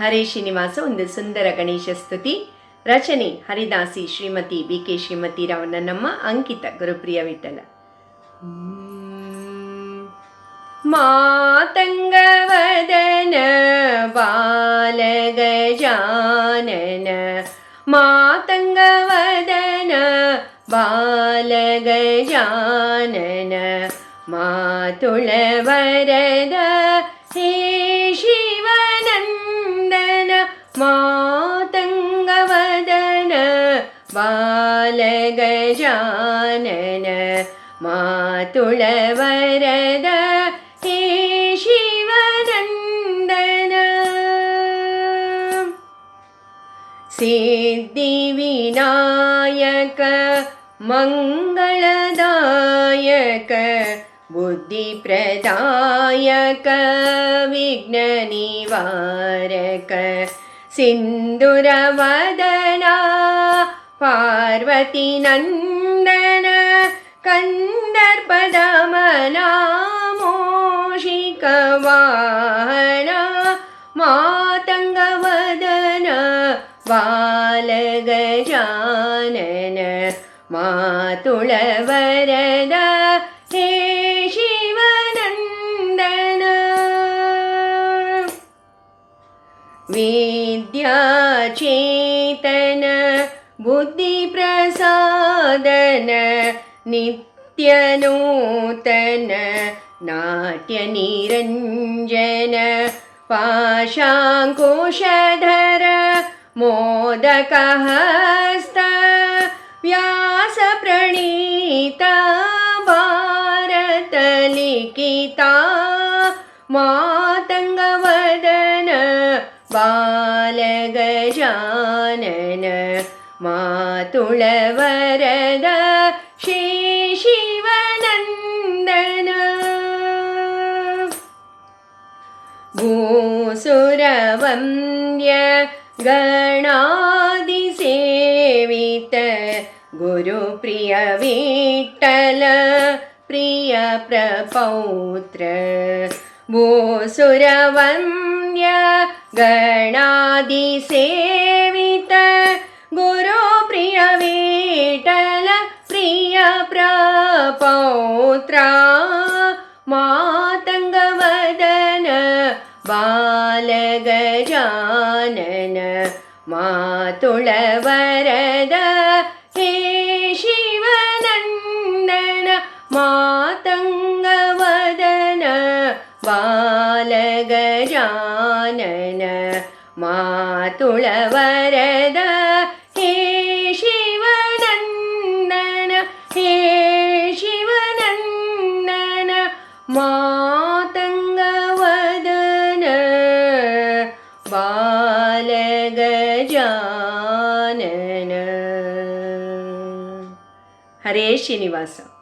ಹರೇ ಶ್ರೀನಿವಾಸ, ಒಂದು ಸುಂದರ ಗಣೇಶ ಸ್ತುತಿ. ರಚನೆ, ಹರಿದಾಸಿ ಶ್ರೀಮತಿ ಬಿ ಕೆ ಶ್ರೀಮತಿ ರಾವ್ ನಮ್ಮ ಅಂಕಿತ ಗುರುಪ್ರಿಯ ವಿಠಲ. ಮಾತಂಗವದನ, ಬಾಲಗಜಾನನ. ಮಾತಂಗವದನ, ಬಾಲಗಜಾನನ. ಮಾತುಳವರದ बालगजानन मातुलवरद हे शिवनन्दन। सिद्धिविनायक मङ्गलदायक बुद्धिप्रदायक विघ्ननिवारक सिन्दुरवदना पार्वतीनन्दन कन्दर्पदमनामोषिकवाहना मातङ्गवदन बालगजानन मातुळवरद हे शिवनन्दन विद्याचेतन बुद्धिप्रसादन नित्यनूतन नाट्यनिरञ्जन पाशाङ्कुशधर मोदकहस्त व्यासप्रणीता भारतलिखिता मातङ्गवदन बालगजानन मातुळवरद शिशिवनन्दन भूसुरवन्द्य गणादिसेवित गुरुप्रियविठ्ठल प्रियप्रपौत्र भूसुरवन्द्य गणादिसेवित मातङ्गवदन बालगजानन मातुळवरद हे शिवनन्दन मातङ्गवदन बालगजानन मातुळवरद ഹരേ ശ്രീനിവാസം.